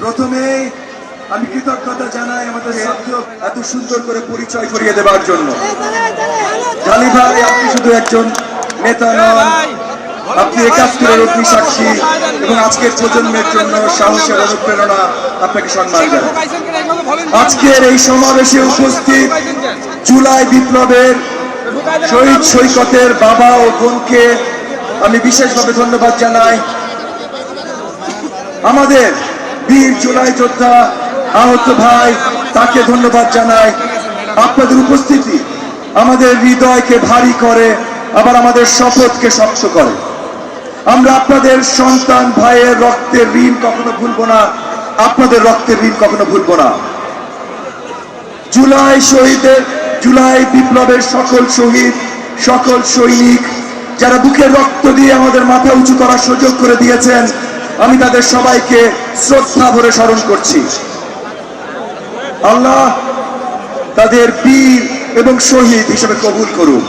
প্রথমেই আমি কৃতজ্ঞতা জানাই আমাদের এত সুন্দর করে পরিচয় করিয়ে জন্য। ভাই, আপনি শুধু একজন নেতা নন। আপনি একাত্তরের অগ্নি সাক্ষী এবং আজকের প্রজন্মের জন্য সাহসের অনুপ্রেরণা আপনাকে সম্মান আজকের এই সমাবেশে উপস্থিত জুলাই বিপ্লবের শহীদ সৈকতের বাবা ও বোনকে আমি বিশেষভাবে ধন্যবাদ জানাই। আমাদের বীর জুলাই যোদ্ধা আহত ভাই, তাকে ধন্যবাদ জানাই। আপনাদের উপস্থিতি আমাদের হৃদয়কে ভারী করে, আবার আমাদের শপথকে শক্ত করে। আমরা আপনাদের সন্তান ভাইয়ের রক্তের ঋণ কখনো ভুলবো না। আপনাদের রক্তের ঋণ কখনো ভুলবো না। জুলাই শহীদের, জুলাই বিপ্লবের সকল শহীদ, সকল সৈনিক, যারা বুকের রক্ত দিয়ে আমাদের মাথা উঁচু করার সুযোগ করে দিয়েছেন আমি তাদের সবাইকে শ্রদ্ধা ভরে স্মরণ করছি। আল্লাহ তাদের বীর এবং শহীদ হিসেবে কবুল করুন।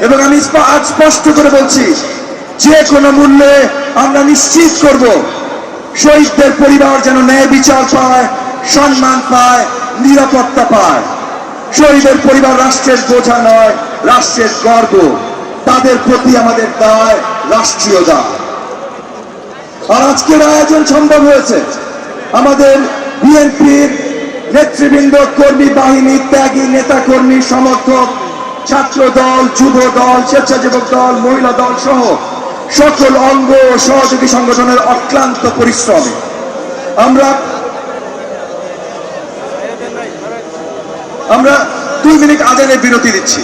এবং আমি আজ স্পষ্ট করে বলছি, যে কোনো মূল্যে আমরা নিশ্চিত করব, শহীদদের পরিবার যেন ন্যায় বিচার পায়, সম্মান পায়, নিরাপত্তা পায়। শহীদের পরিবার রাষ্ট্রের বোঝা নয়, রাষ্ট্রের গর্ব। তাদের প্রতি আমাদের দায়, রাষ্ট্রীয় দায়। আর আজকের আয়োজন সম্ভব হয়েছে। আমাদের বিএনপির নেতৃবৃন্দ, কর্মী, বাহিনী, ত্যাগী নেতা কর্মী সমর্থক, ছাত্র দল, যুব দল, স্বেচ্ছাসেবক দল, মহিলা দল সহ সকল অঙ্গ ও সহযোগী সংগঠনের অক্লান্ত পরিশ্রমে। আমরা আমরা দুই মিনিট আজানের বিরতি দিচ্ছি।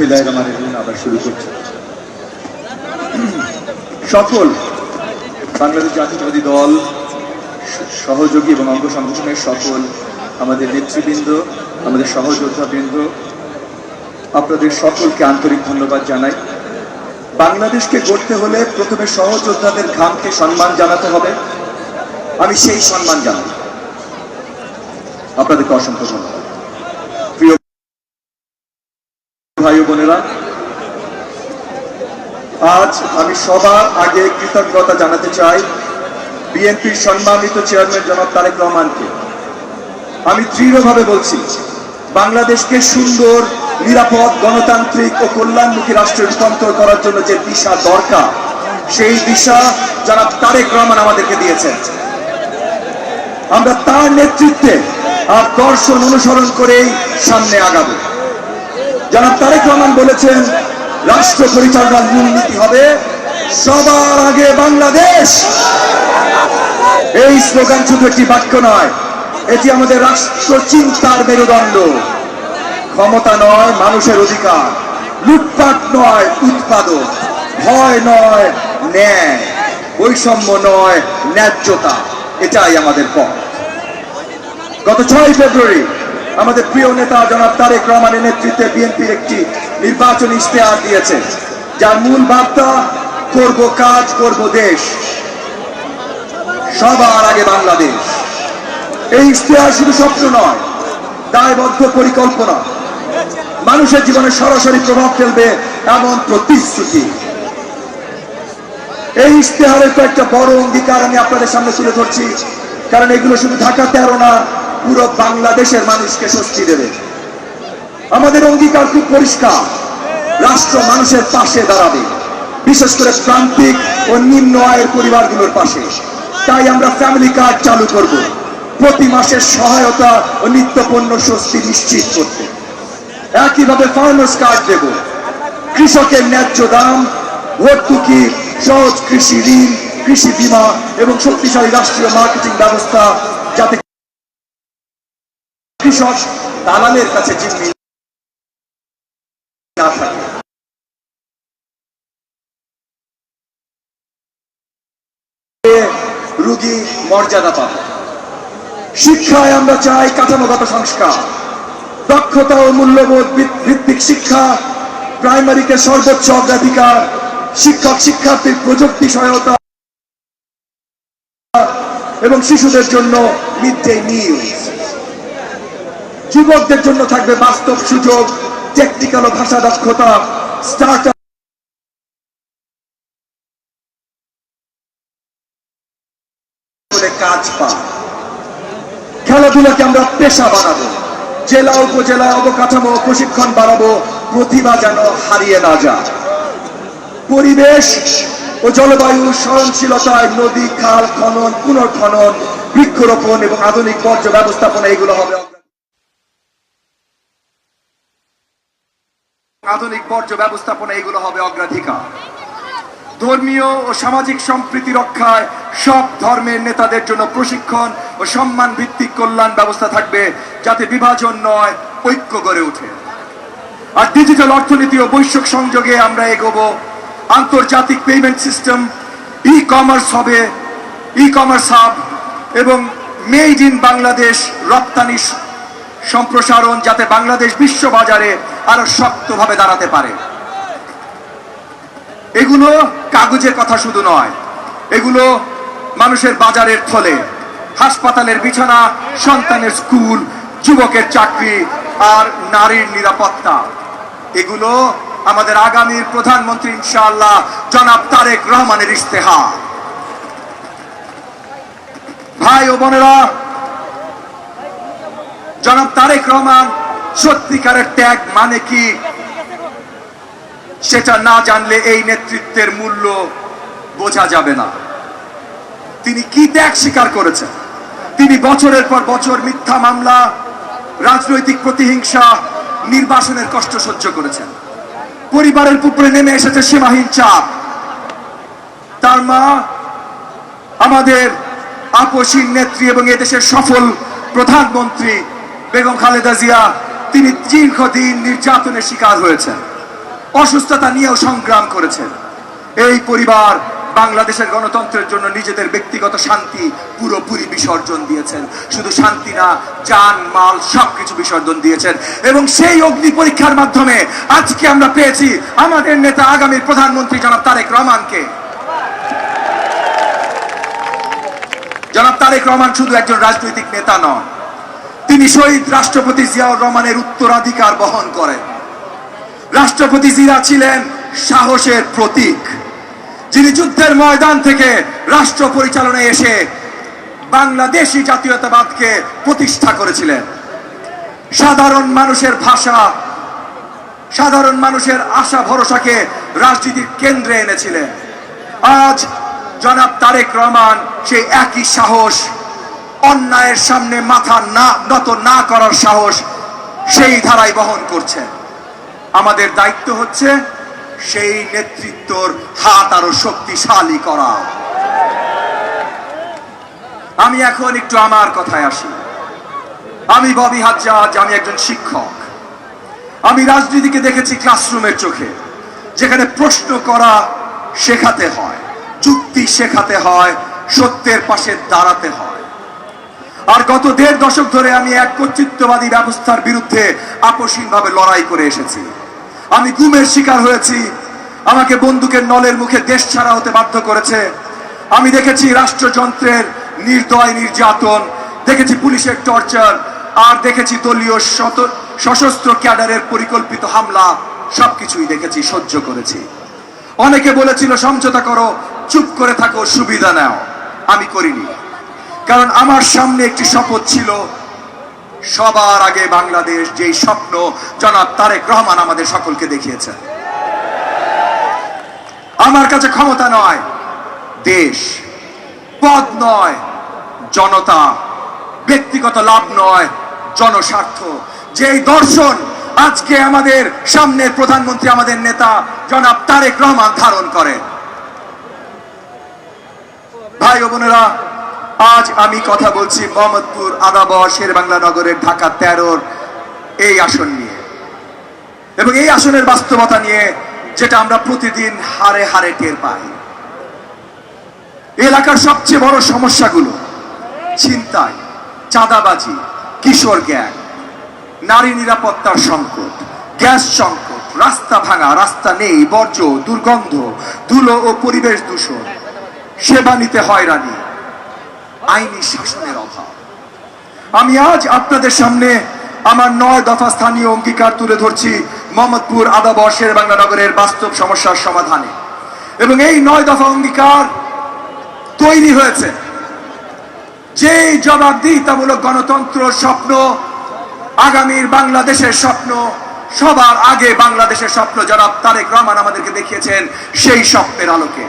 বিসমিল্লাহ রহমান রহিম আবার শুরু করছি। সকল বাংলাদেশ জাতীয়তাবাদী দল, সহযোগী এবং অঙ্গ সংগঠনের সকল আমাদের নেতৃবৃন্দ, আমাদের সহযোদ্ধাবৃন্দ, আপনাদের সকলকে আন্তরিক ধন্যবাদ জানাই। বাংলাদেশকে গড়তে হলে প্রথমে সহযোদ্ধাদের ঘামকে সম্মান জানাতে হবে। আমি সেই সম্মান জানাই। আপনাদেরকে অসংখ্য ধন্যবাদ প্রিয় ভাই ও বোনেরা আজ আমি সবার আগে কৃতজ্ঞতা জানাতে চাই বিএনপির সম্মানিত চেয়ারম্যান জনাব তারেক রহমানকে। আমি দৃঢ়ভাবে বলছি, বাংলাদেশকে সুন্দর, নিরাপদ, গণতান্ত্রিক ও কল্যাণমুখী রাষ্ট্রে রূপান্তর করার জন্য যে দিশা দরকার, সেই দিশা জনাব তারেক রহমান আমাদেরকে দিয়েছেন। আমরা তার নেতৃত্বে আর দর্শন অনুসরণ করেই সামনে আগাবো। যারা তারেক রহমান বলেছেন রাষ্ট্র পরিচালনার মূলনীতি হবে সবার আগে বাংলাদেশ। এই স্লোগান শুধু একটি বাক্য নয়, এটি আমাদের রাষ্ট্র চিন্তার মেরুদণ্ড। ক্ষমতা নয় মানুষের অধিকার, লুটপাট নয় উৎপাদন, ভয় নয় ন্যায়, বৈষম্য নয় ন্যায্যতা, এটাই আমাদের পথ। গত ছয় ফেব্রুয়ারি আমাদের প্রিয় নেতা জনাব তারেক রহমানের নেতৃত্বে বিএনপির একটি নির্বাচনী ইশতেহার দিয়েছে, যার মূল বার্তা, করব কাজ, করব দেশ। সবার আগে বাংলাদেশ। এই ইশতেহার শুধু স্বপ্ন নয়, দায়বদ্ধ পরিকল্পনা। মানুষের জীবনে সরাসরি প্রভাব ফেলবে এমন প্রতিশ্রুতি। এই ইশতেহারের কয়েকটা বড় অঙ্গীকার আমি আপনাদের সামনে তুলে ধরছি, কারণ এগুলো শুধু ঢাকা তেরো না পুরো বাংলাদেশের মানুষকে স্বস্তি দেবে। আমাদের অঙ্গীকার খুব পরিষ্কার। রাষ্ট্র মানুষের পাশে দাঁড়াবে। বিশেষ করে প্রান্তিক ও নিম্ন আয়ের পরিবারগুলোর পাশে। তাই আমরা ফ্যামিলি কার্ড চালু করব। প্রতি মাসের সহায়তা ও নিত্যপণ্য স্বস্তি নিশ্চিত করতে। একইভাবে ফার্মার্স কার্ড দেব। কৃষকের ন্যায্য দাম, ভর্তুকি, সহজ কৃষি ঋণ, কৃষি বীমা এবং শক্তিশালী রাষ্ট্রীয় মার্কেটিং ব্যবস্থা যাতে কৃষক দালালের কাছে জিম্মি না থাকে। রুগী মর্যাদা পাবে। শিক্ষায় আমরা চাই কাঠামোগত সংস্কার। দক্ষতা ও মূল্যবোধ ভিত্তিক শিক্ষা, প্রাইমারিকে সর্বোচ্চ অগ্রাধিকার, শিক্ষক শিক্ষার্থীর প্রযুক্তি সহায়তা, এবং শিশুদের জন্য মিড ডে মিল। যুবকদের জন্য থাকবে বাস্তব সুযোগ টেকনিক্যাল ও ভাষা দক্ষতা স্টার্ট কাজ পা খেলাধুলাকে আমরা পেশা বানাবো, জেলা, উপজেলা অবকাঠামো প্রশিক্ষণ বাড়াবো, প্রতিভা যেন হারিয়ে না যায়। পরিবেশ ও জলবায়ু সহনশীলতায় নদী, খাল, খনন, পুনর্খনন, বৃক্ষরোপণ এবং আধুনিক বর্জ্য ব্যবস্থাপনা, এগুলো হবে আধুনিক বর্জ্য ব্যবস্থাপনা এগুলো হবে অগ্রাধিকার। ধর্মীয় ও সামাজিক সম্প্রীতি রক্ষায় সব ধর্মের নেতাদের জন্য প্রশিক্ষণ ও সম্মান ভিত্তিক কল্যাণ ব্যবস্থা থাকবে যাতে বিভাজন নয়, ঐক্য গড়ে ওঠে। আর ডিজিটাল অর্থনীতি ও বৈশ্বিক সংযোগে আমরা এগোবো। আন্তর্জাতিক পেমেন্ট সিস্টেম ই কমার্স হবে ই কমার্স হাব এবং মেড ইন বাংলাদেশ রপ্তানি সম্প্রসারণ যাতে বাংলাদেশ বিশ্ব বাজারে আরও শক্তভাবে দাঁড়াতে পারে। এগুলো কাগজের কথা শুধু নয়, এগুলো মানুষের বাজারের থলে, হাসপাতালের বিছানা, সন্তানের স্কুল, যুবকের চাকরি আর নারীর নিরাপত্তা। এগুলো আমাদের আগামীর প্রধানমন্ত্রী ইনশাআল্লাহ জনাব তারেক রহমানের ইস্তেহার ভাই ও বোনেরা জনাব তারেক রহমান, সত্যিকারের ত্যাগ মানে কি? সেটা না জানলে এই নেতৃত্বের মূল্য বোঝা যাবে না। তিনি কি ত্যাগ স্বীকার করেছেন? তিনি বছরের পর বছর মিথ্যা মামলা, রাজনৈতিক প্রতিহিংসা, নির্বাসনের কষ্ট সহ্য করেছেন। পরিবারের উপরে নেমে এসেছে সীমাহীন চাপ। তার মা, আমাদের আপসীন নেত্রী এবং এদেশের সফল প্রধানমন্ত্রী বেগম খালেদা জিয়া, তিনি দীর্ঘদিন নির্যাতনের শিকার হয়েছেন। অসুস্থতা নিয়েও সংগ্রাম করেছেন। এই পরিবার বাংলাদেশের গণতন্ত্রের জন্য নিজেদের ব্যক্তিগত শান্তি পুরোপুরি বিসর্জন দিয়েছেন। শুধু শান্তি না, যান, মাল সবকিছু বিসর্জন দিয়েছেন। এবং সেই অগ্নি পরীক্ষার মাধ্যমে আজকে আমরা পেয়েছি আমাদের নেতা আগামীর প্রধানমন্ত্রী জনাব তারেক রহমানকে। জনাব তারেক রহমান শুধু একজন রাজনৈতিক নেতা নন তিনি শহীদ রাষ্ট্রপতি জিয়াউর রহমানের উত্তরাধিকার বহন করেন। রাষ্ট্রপতি জিয়া ছিলেন সাহসের প্রতীক। যিনি যুদ্ধের ময়দান থেকে রাষ্ট্র পরিচালনায় এসে বাংলাদেশি জাতীয়তাবাদকে প্রতিষ্ঠা করেছিলেন। সাধারণ মানুষের ভাষা, সাধারণ মানুষের আশা ভরসাকে রাজনীতির কেন্দ্রে এনেছিলেন। আজ জনাব তারেক রহমান সেই একই সাহস অন্যায়ের সামনে মাথা না, নত না করার সাহস সেই ধারায় বহন করছেন আমাদের দায়িত্ব হচ্ছে সেই নেতৃত্বর হাত আরও শক্তিশালী করা। আমি এখন একটু আমার কথায় আসি। আমি ববি হাজ্জাজ, আমি একজন শিক্ষক। আমি রাজনীতিকে দেখেছি ক্লাসরুমের চোখে, যেখানে প্রশ্ন করা শেখাতে হয়, যুক্তি শেখাতে হয়, সত্যের পাশে দাঁড়াতে হয়। আর গত দেড় দশক ধরে আমি এক কর্তৃত্ববাদী ব্যবস্থার বিরুদ্ধে আপসীনভাবে লড়াই করে এসেছি। আমি গুমের শিকার হয়েছি। আমাকে বন্দুকের নলের মুখে দেশ ছাড়া হতে বাধ্য করেছে। আমি দেখেছি রাষ্ট্রযন্ত্রের নির্দয় নির্যাতন, দেখেছি পুলিশের টর্চার, আর দেখেছি দলীয় শত- সশস্ত্র ক্যাডারের পরিকল্পিত হামলা। সবকিছুই দেখেছি, সহ্য করেছি। অনেকে বলেছিল, সমঝোতা করো, চুপ করে থাকো, সুবিধা নাও। আমি করিনি। কারণ আমার সামনে একটি শপথ ছিল, সবার আগে বাংলাদেশ যেই স্বপ্ন, জনাব তারেক রহমান আমাদের সকলকে দেখিয়েছেন। আমার কাছে ক্ষমতা নয়, দেশ। পদ নয়, জনতা। ব্যক্তিগত লাভ নয়, জনস্বার্থ। যেই দর্শন আজকে আমাদের সামনে প্রধানমন্ত্রী, আমাদের নেতা, জনাব তারেক রহমান ধারণ করেন। ভাই বোনেরা আজ আমি কথা বলছি মোহাম্মদপুর আদাবর শেরবাংলা নগরের ঢাকা তেরোর এই আসন নিয়ে। এবং এই আসনের বাস্তবতা নিয়ে যেটা আমরা প্রতিদিন হারে হারে টের পাই। এলাকার সবচেয়ে বড় সমস্যাগুলো ছিনতাই, চাঁদাবাজি, কিশোর গ্যাং, নারী নিরাপত্তার সংকট, গ্যাস সংকট, রাস্তা ভাঙা, রাস্তা নেই, বর্জ্য, দুর্গন্ধ, ধুলো ও পরিবেশ দূষণ, সেবা নিতে হয় হয়রানি আইনি শাসনের অভাব। আমি আজ আপনাদের সামনে আমার নয় দফা স্থানীয় অঙ্গীকার তুলে ধরছি মোহাম্মদপুর আদা বর্ষের বাংলা নগরের বাস্তব সমস্যার সমাধানে। এবং এই নয় দফা অঙ্গীকার তৈরি হয়েছে। যে জবাবদিহিতামূলক গণতন্ত্র স্বপ্ন, আগামীর বাংলাদেশের স্বপ্ন, সবার আগে বাংলাদেশের স্বপ্ন জনাব তারেক রহমান আমাদেরকে দেখিয়েছেন সেই স্বপ্নের আলোকে।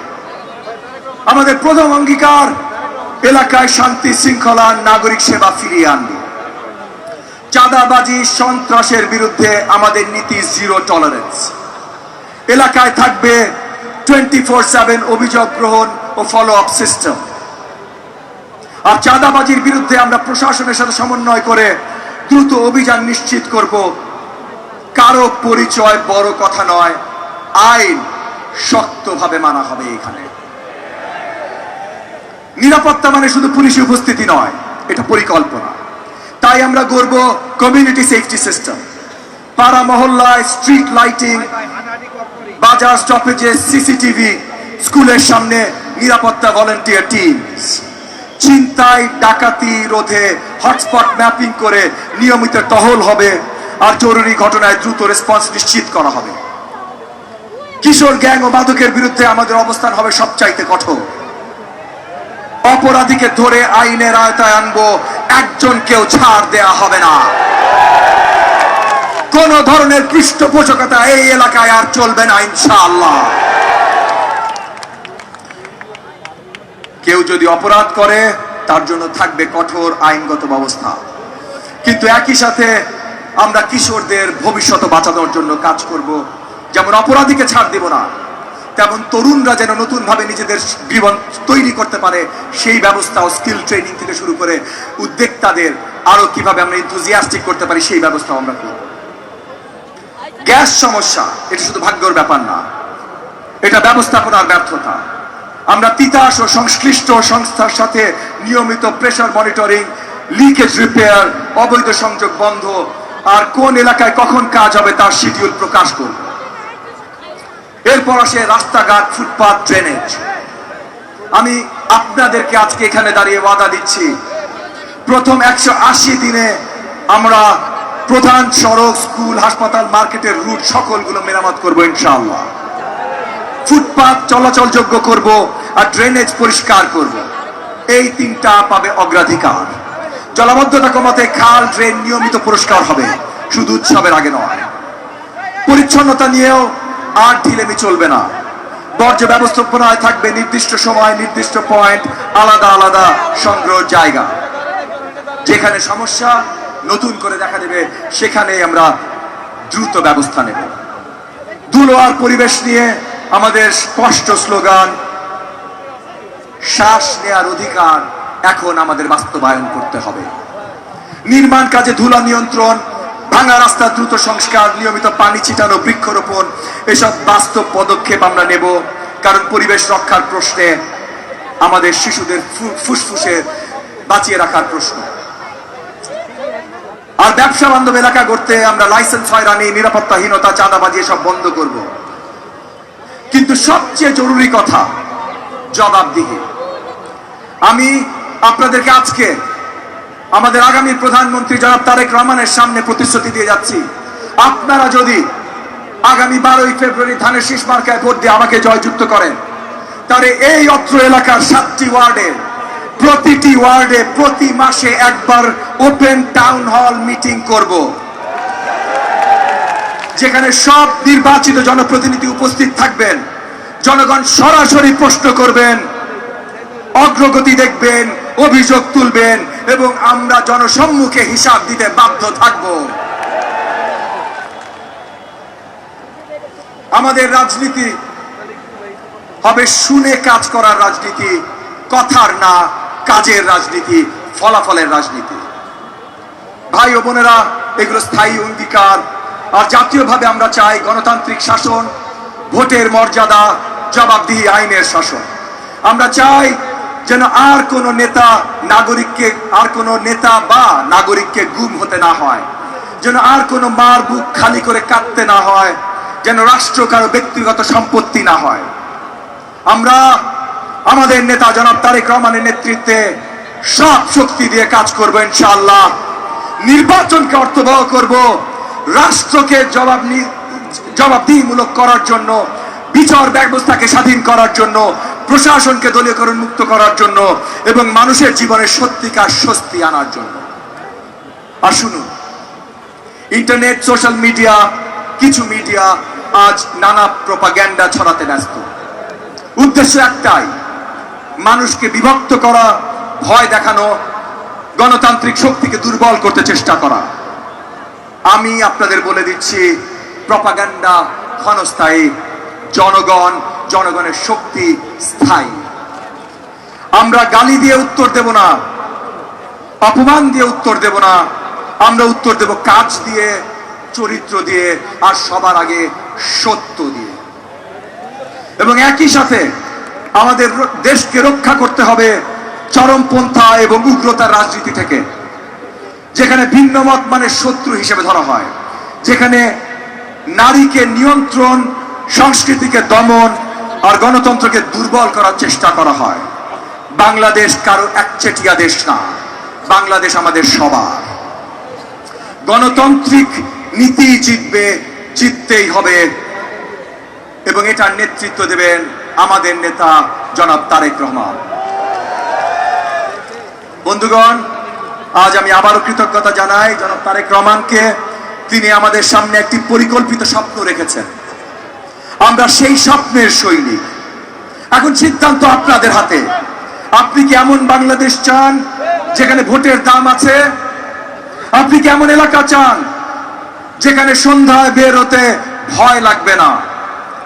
আমাদের প্রথম অঙ্গীকার এলাকায় শান্তি শৃঙ্খলা নাগরিক সেবা ফিরিয়ে আনবে। চাঁদাবাজি, সন্ত্রাসের বিরুদ্ধে আমাদের নীতি জিরো টলারেন্স এলাকায় থাকবে টোয়েন্টি ফোর সেভেন অভিযোগ গ্রহণ ও ফলো আপ সিস্টেম আর চাঁদাবাজির বিরুদ্ধে আমরা প্রশাসনের সাথে সমন্বয় করে দ্রুত অভিযান নিশ্চিত করব। কারও পরিচয় বড় কথা নয়, আইন শক্তভাবে মানা হবে এখানে। নিরাপত্তা মানে শুধু পুলিশি উপস্থিতি নয়, এটা পরিকল্পনা। তাই আমরা গড়ব কমিউনিটি সেফটি সিস্টেম পাড়া মহল্লায় স্ট্রিট লাইটিং বাজার স্টপেজে সিসিটিভি স্কুলের সামনে নিরাপত্তা ভলেন্টিয়ার টিম চিন্তায় ডাকাতি, রোধে হটস্পট ম্যাপিং করে নিয়মিত টহল হবে আর জরুরি ঘটনায় দ্রুত রেসপন্স নিশ্চিত করা হবে। কিশোর গ্যাং ও মাদকের বিরুদ্ধে আমাদের অবস্থান হবে সবচাইতে কঠোর। অপরাধীকে ধরে আইনের আয়তায় আনব, একজন কেউ ছাড় দেয়া হবে না। কোন ধরনের পৃষ্ঠপোষকতা এই এলাকায় আর চলবে না, ইনশাআল্লাহ। কেউ যদি অপরাধ করে, তার জন্য থাকবে কঠোর আইনগত ব্যবস্থা। কিন্তু একই সাথে আমরা কিশোরদের ভবিষ্যৎ বাঁচানোর জন্য কাজ করব। যেমন অপরাধীকে ছাড় দিব না তেমন তরুণরা যেন নতুন ভাবে নিজেদের জীবন তৈরি করতে পারে, সেই ব্যবস্থা ও স্কিল ট্রেনিং থেকে শুরু করে উদ্যোক্তাদের আরও কীভাবে আমরা ইন্থুজিয়াস্টিক করতে পারি, সেই ব্যবস্থা আমরা করব। গ্যাস সমস্যা, এটা শুধু ভাগ্যর ব্যাপার না, এটা ব্যবস্থাপনার ব্যর্থতা। আমরা তিতাস ও সংশ্লিষ্ট সংস্থার সাথে নিয়মিত প্রেশার মনিটরিং লিকেজ রিপেয়ার অবৈধ সংযোগ বন্ধ, আর কোন এলাকায় কখন কাজ হবে তার শিডিউল প্রকাশ করব। এরপর আসে রাস্তাঘাট ফুটপাথ ড্রেনেজ আমি আপনাদেরকে আজকে এখানে দাঁড়িয়ে ওয়াদা দিচ্ছি, প্রথম একশো আশি দিনে আমরা প্রধান সড়ক, স্কুল, হাসপাতাল, মার্কেটের রুট সকলগুলো মেরামত করব ইনশাআল্লাহ। ফুটপাথ চলাচলযোগ্য করব আর ড্রেনেজ পরিষ্কার করব। এই তিনটা পাবে অগ্রাধিকার। জলাবদ্ধতা কমাতে খাল ড্রেন নিয়মিত পুরস্কার হবে। শুধু উৎসবের আগে নয়। পরিচ্ছন্নতা নিয়েও আর ঢিলেমি চলবে না। বর্জ্য ব্যবস্থাপনায় থাকবে নির্দিষ্ট সময়, নির্দিষ্ট পয়েন্ট আলাদা আলাদা সংগ্রহ জায়গা। যেখানে সমস্যা নতুন করে দেখা দেবে, সেখানে আমরা দ্রুত ব্যবস্থা নেব। ধুলো আর পরিবেশ নিয়ে আমাদের স্পষ্ট স্লোগান, শ্বাস নেয়ার অধিকার এখন আমাদের বাস্তবায়ন করতে হবে। নির্মাণ কাজে ধুলা নিয়ন্ত্রণ ভাঙা রাস্তা, দ্রুত সংস্কার, নিয়মিত পানি ছিটানো, বৃক্ষরোপণ, এসব বাস্তব পদক্ষেপ আমরা নেব। কারণ পরিবেশ রক্ষার প্রশ্নে আমাদের শিশুদের ফুসফুসে বাঁচিয়ে রাখার প্রশ্ন। আর ব্যবসা বান্ধব এলাকা করতে আমরা লাইসেন্স হয়রানি, নিরাপত্তাহীনতা, চাঁদাবাজি এসব বন্ধ করব। কিন্তু সবচেয়ে জরুরি কথা, জবাবদিহি। আমি আপনাদেরকে আজকে আমাদের আগামী প্রধানমন্ত্রী জনাব তারেক রহমানের সামনে প্রতিশ্রুতি দিয়ে যাচ্ছি। আপনারা যদি আগামী বারোই ফেব্রুয়ারি ধানের শীষ মার্কায় ভোট দিয়ে আমাকে জয়যুক্ত করেন, তাহলে এই অত্র এলাকার সাতটি ওয়ার্ডে, প্রতিটি ওয়ার্ডে প্রতি মাসে একবার ওপেন টাউন হল মিটিং করব। যেখানে সব নির্বাচিত জনপ্রতিনিধি উপস্থিত থাকবেন। জনগণ সরাসরি প্রশ্ন করবেন, অগ্রগতি দেখবেন, অভিযোগ তুলবেন এবং আমরা জনসম্মুখে হিসাব দিতে বাধ্য থাকব। আমাদের রাজনীতি হবে শুনে কাজ করার রাজনীতি, কথার না কাজের রাজনীতি, ফলাফলের রাজনীতি। ভাই ও বোনেরা, এগুলো স্থায়ী অঙ্গীকার। আর জাতীয়ভাবে আমরা চাই গণতান্ত্রিক শাসন, ভোটের মর্যাদা, জবাবদিহি আইনের শাসন। আমরা চাই যেন আর কোন নেতা নাগরিককে, আর কোন নেতা বা নাগরিককে গুম হতে না হয়। যেন আর কোন মার বুক খালি করে কাঁদতে না হয়। যেন রাষ্ট্র কারও ব্যক্তিগত সম্পত্তি না হয়। আমরা আমাদের নেতা জনাব তারেক রহমানের নেতৃত্বে সব শক্তি দিয়ে কাজ করব ইনশাআল্লাহ। নির্বাচনকে অর্থবহ করব। রাষ্ট্রকে জবাব জবাবদিহিমূলক করার জন্য, বিচার ব্যবস্থাকে স্বাধীন করার জন্য প্রশাসনকে দলীয়করণ মুক্ত করার জন্য এবং মানুষের জীবনে সত্যিকার স্বস্তি আনার জন্য। আর শুনুন, ইন্টারনেট, সোশ্যাল মিডিয়া, কিছু মিডিয়া আজ নানা প্রপাগ্যান্ডা ছড়াতে ব্যস্ত। উদ্দেশ্য একটাই, মানুষকে বিভক্ত করা, ভয় দেখানো, গণতান্ত্রিক শক্তিকে দুর্বল করতে চেষ্টা করা। আমি আপনাদের বলে দিচ্ছি প্রপাগান্ডা ক্ষণস্থায়ী জনগণ, জনগণের শক্তি স্থায়ী। আমরা গালি দিয়ে উত্তর দেব না, অপমান দিয়ে উত্তর দেব না, আমরা উত্তর দেব কাজ দিয়ে, চরিত্র দিয়ে, আর সবার আগে সত্য দিয়ে। এবং একই সাথে আমাদের দেশকে রক্ষা করতে হবে চরমপন্থা এবং উগ্রতার রাজনীতি থেকে, যেখানে ভিন্ন মত মানে শত্রু হিসেবে ধরা হয়, যেখানে নারীকে নিয়ন্ত্রণ সংস্কৃতিকে দমন আর গণতন্ত্রকে দুর্বল করার চেষ্টা করা হয়। বাংলাদেশ কারও একচেটিয়া দেশ না। বাংলাদেশ আমাদের সবার। গণতান্ত্রিক নীতি জিতবে, জিততেই হবে। এবং এটার নেতৃত্ব দেবেন আমাদের নেতা জনাব তারেক রহমান। বন্ধুগণ, আজ আমি আবারও কৃতজ্ঞতা জানাই জনাব তারেক রহমানকে। তিনি আমাদের সামনে একটি পরিকল্পিত স্বপ্ন রেখেছেন। আমরা সেই স্বপ্নের সৈনিক। এখন সিদ্ধান্ত আপনাদের হাতে। আপনি কি এমন বাংলাদেশ চান যেখানে ভোটের দাম আছে? আপনি কি এমন এলাকা চান যেখানে সন্ধ্যায় বের হতে ভয় লাগবে না?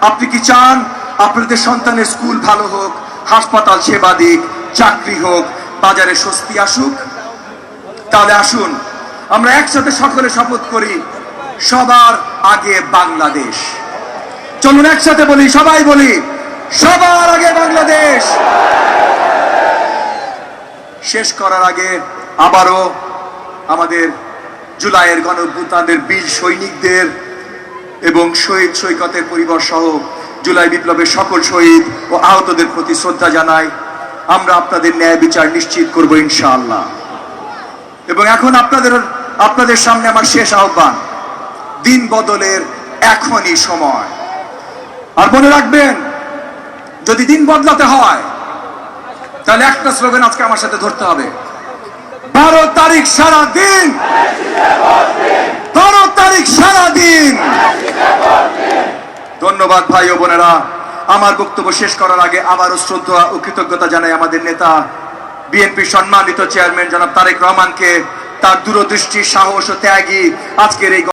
আপনি কি চান আপনাদের সন্তানের স্কুল ভালো হোক, হাসপাতাল সেবা দিক, চাকরি হোক, বাজারে স্বস্তি আসুক? তাহলে আসুন, আমরা একসাথে সকলে শপথ করি, সবার আগে বাংলাদেশ। চলুন একসাথে বলি, সবাই বলি, সবার আগে বাংলাদেশ। শেষ করার আগে আবারও আমাদের জুলাইয়ের গণভূতাদের বীর সৈনিকদের এবং শহীদ সৈকতের পরিবার সহ জুলাই বিপ্লবের সকল শহীদ ও আহতদের প্রতি শ্রদ্ধা জানাই। আমরা আপনাদের ন্যায় বিচার নিশ্চিত করব, ইনশাআল্লাহ। এবং এখন আপনাদের আপনাদের সামনে আমার শেষ আহ্বান, দিন বদলের এখনই সময়। আর মনে রাখবেন, যদি দিন বদলাতে হয়, তাহলে একটা স্লোগান আজকে আমার সাথে ধরতে হবে। বারো তারিখ সারা দিন বারো তারিখ সারা দিন ধন্যবাদ ভাই ও বোনেরা। আমার বক্তব্য শেষ করার আগে আবারও শ্রদ্ধা ও কৃতজ্ঞতা জানাই আমাদের নেতা, বিএনপি সম্মানিত চেয়ারম্যান জনাব তারেক রহমানকে। তার দূরদৃষ্টি, সাহস ও ত্যাগী আজকের এই